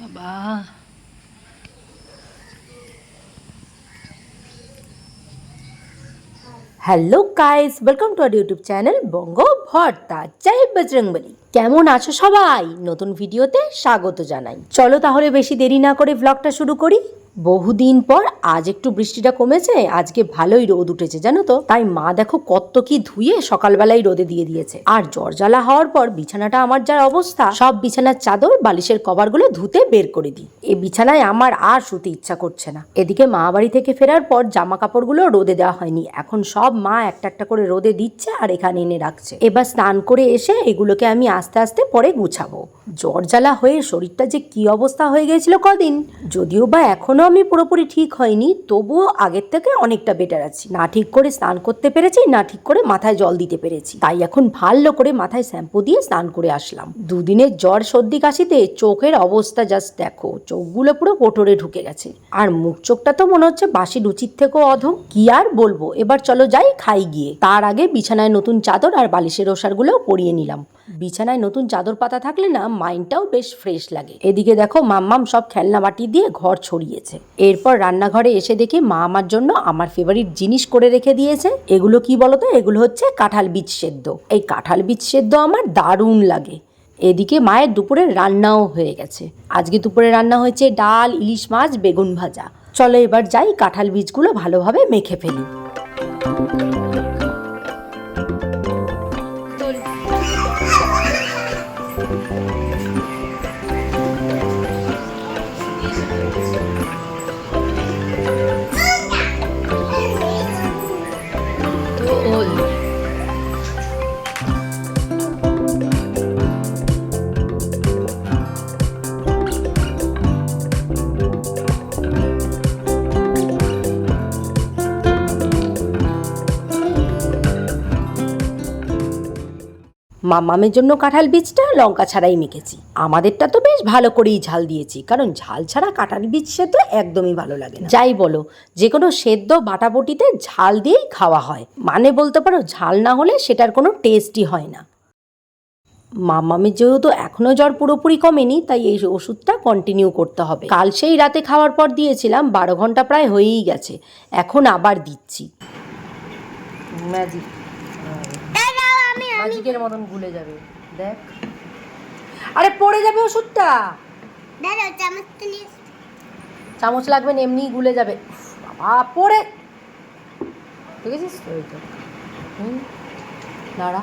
বাবা hello guys welcome to our YouTube channel Bongo Bhorta জয় বজরংবলী কেমন আছো সবাই? নতুন ভিডিওতে স্বাগত জানাই। চলো তাহলে বেশি দেরি না করে ব্লগটা শুরু করি। বহুদিন পর আজ একটু বৃষ্টিটা কমেছে, আজকে ভালোই রোদ উঠেছে, জানো তো? তাই মা দেখো কত কি ধুয়ে সকালবেলায় রোদে দিয়ে দিয়েছে। আর জ্বর জ্বালা হওয়ার পর বিছানাটা আমার যার অবস্থা, সব বিছানার চাদর, বালিশের কভারগুলো ধুতে বের করে দিই। এই বিছানায় আমার আর শুতে ইচ্ছা করছে না। এদিকে মা বাড়ি থেকে ফেরার পর জামা কাপড়গুলো রোদে দেওয়া হয়নি। এখন সব মা একটা একটা করে রোদে দিচ্ছে আর এখানে এনে রাখছে। এবার স্নান করে এসে এগুলোকে আমি আস্তে আস্তে পরে গুছাবো। জ্বর জ্বালা হয়ে শরীরটা যে কি অবস্থা হয়ে গেছিল কদিন? যদিও বা এখনও আমি পুরোপুরি ঠিক হয়নি, তবুও আগের থেকে অনেকটা বেটার আছি। না ঠিক করে স্নান করতে পেরেছি, না ঠিক করে মাথায় জল দিতে পেরেছি। তাই এখন ভালো করে মাথায় শ্যাম্পু দিয়ে স্নান করে আসলাম। দুদিনের জ্বর সর্দি কাশিতে চোখের অবস্থা জাস্ট দেখো, চোখগুলো পুরো কোটরে ঢুকে গেছে। আর মুখ চোখটা তো মনে হচ্ছে বাসি রুচির থেকেও অধম। কি আর বলব, এবার চলো যাই খাই গিয়ে। তার আগে বিছানায় নতুন চাদর আর বালিশের ওষারগুলোও পরিয়ে নিলাম। বিছানায় নতুন চাদর পাতা থাকলে না মাইন্ডটাও বেশ ফ্রেশ লাগে। এদিকে দেখো মাম্মাম সব খেলনা বাটি দিয়ে ঘর ছড়িয়েছে। এরপর রান্নাঘরে এসে দেখি মা আমার জন্য আমার ফেভারিট জিনিস করে রেখে দিয়েছে। এগুলো কি বলতো? এগুলো হচ্ছে কাঁঠাল বীজ সেদ্ধ। এই কাঁঠাল বীজ সেদ্ধ আমার দারুণ লাগে। এদিকে মায়ের দুপুরের রান্নাও হয়ে গেছে। আজকে দুপুরে রান্না হয়েছে ডাল, ইলিশ মাছ, বেগুন ভাজা। চলো এবার যাই কাঁঠাল বীজগুলো ভালোভাবে মেখে ফেলি। Thank you. মামামের জন্য কাঁঠাল বীজটা লঙ্কা ছাড়াই মেখেছি। আমাদেরটা তো বেশ ভালো করেই ঝাল দিয়েছি, কারণ ঝাল ছাড়া কাঁঠাল বীজ সেদ্ধ একদমই ভালো লাগে না। যাই বলো যে কোনো সেদ্ধ বাটাবটিতে ঝাল দিয়েই খাওয়া হয়। মানে বলতে পারো, ঝাল না হলে সেটার কোনো টেস্টই হয় না। মামামের যেহেতু এখনও জ্বর পুরোপুরি কমেনি, তাই এই ওষুধটা কন্টিনিউ করতে হবে। কাল সেই রাতে খাওয়ার পর দিয়েছিলাম, বারো ঘণ্টা প্রায় হয়েই গেছে। এখন আবার দিচ্ছি। ম্যাজিক ম্যাজিকের মতন ভুলে যাবে। দেখ। আরে পড়ে যাবে ওষুধটা। চামচ লাগবে না এমনিই গুলে যাবে। বাবা পড়ে। ওই তো হুম দাঁড়া।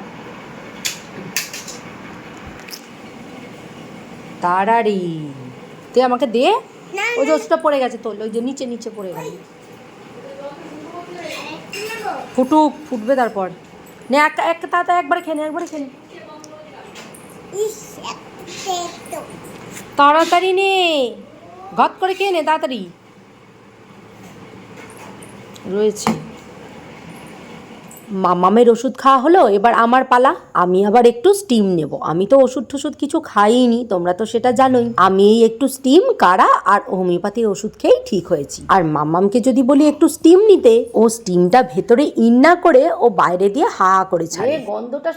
তাড়াড়ি। তুই আমাকে দে। ওই যে ওষুধটা পড়ে গেছে তোর ওই যে নিচে নিচে পড়ে গেছে। ফুটুক ফুটবে তারপর। নে এক এক তাড়াতাড়ি একবারে খেয়ে নে একবারে খেয়ে নে। তাড়াতাড়ি নে। ঘট করে খেয়ে নে তাড়াতাড়ি। রয়েছে। মামামের ওষুধ খাওয়া হলো এবার আমার পালা। আমি আবার একটু স্টিম নেব। আমি তো ওষুধ টষুধ কিছু খাইনি তোমরা তো সেটা জানোই। আমি এই একটু স্টিম কাড়া আর হোমিওপ্যাথির ওষুধ খেয়েই ঠিক হয়েছি। আর মামামকে যদি বলি একটু স্টিম নিতে ও স্টিমটা ভেতরে ইন না করে ও বাইরে দিয়ে হা হা করে ছাড়ে। গন্ধটা।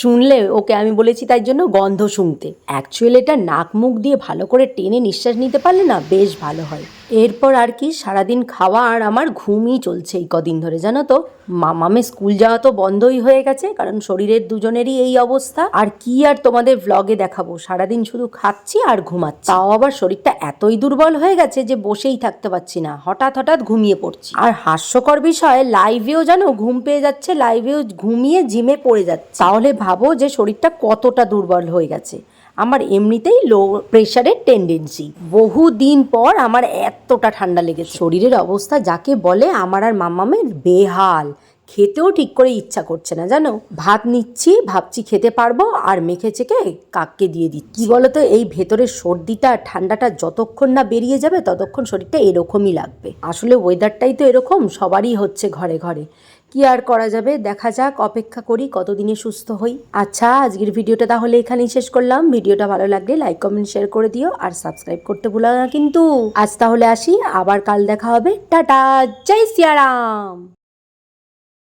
শুনলে ওকে আমি বলেছি তাই জন্য গন্ধ শুনতে। অ্যাকচুয়ালি এটা নাক মুখ দিয়ে ভালো করে টেনে নিঃশ্বাস নিতে পারলে না বেশ ভালো হয়। এরপর আর কি সারাদিন খাওয়া আর আমার ঘুমই চলছে এই কদিন ধরে, জানো তো? মামামে স্কুল যাওয়া তো বন্ধই হয়ে গেছে, কারণ শরীরের দুজনেরই এই অবস্থা। আর কি আর তোমাদের ভ্লগে দেখাবো? সারাদিন শুধু খাচ্ছি আর ঘুমাচ্ছি। তাও আবার শরীরটা এতই দুর্বল হয়ে গেছে যে বসেই থাকতে পারছি না, হঠাৎ হঠাৎ ঘুমিয়ে পড়ছি। আর হাস্যকর বিষয় লাইভেও জানো ঘুম পেয়ে যাচ্ছে লাইভেও ঘুমিয়ে জিমে পড়ে যাচ্ছে। তাহলে ভাবো যে শরীরটা কতটা দুর্বল হয়ে গেছে। আমার এমনিতেই লো প্রেশারের টেন্ডেন্সি বহু দিন পর আমার এতটা ঠান্ডা লেগেছে। শরীরের অবস্থা যাকে বলে আমার আর মাম্মামের বেহাল। খেতেও ঠিক করে ইচ্ছা করছে না, জানো? ভাত নিচ্ছি, ভাবছি খেতে পারব, আর মেখে চেকে কাককে দিয়ে দিচ্ছি। কি বলতো, এই ভেতরের সর্দিটা, ঠান্ডাটা যতক্ষণ না বেরিয়ে যাবে, ততক্ষণ শরীরটা এরকমই লাগবে। আসলে ওয়েদারটাই তো এরকম, সবারই হচ্ছে ঘরে ঘরে। কি আর করা যাবে? দেখা যাক, অপেক্ষা করি, কতদিনে সুস্থ হই। আচ্ছা আজকের ভিডিওটা তাহলে এখানেই শেষ করলাম। ভিডিওটা ভালো লাগলে লাইক কমেন্ট শেয়ার করে দিও, আর সাবস্ক্রাইব করতে ভুলো না কিন্তু। আজ তাহলে আসি, আবার কাল দেখা হবে। টাটা, জয় সিয়ারাম!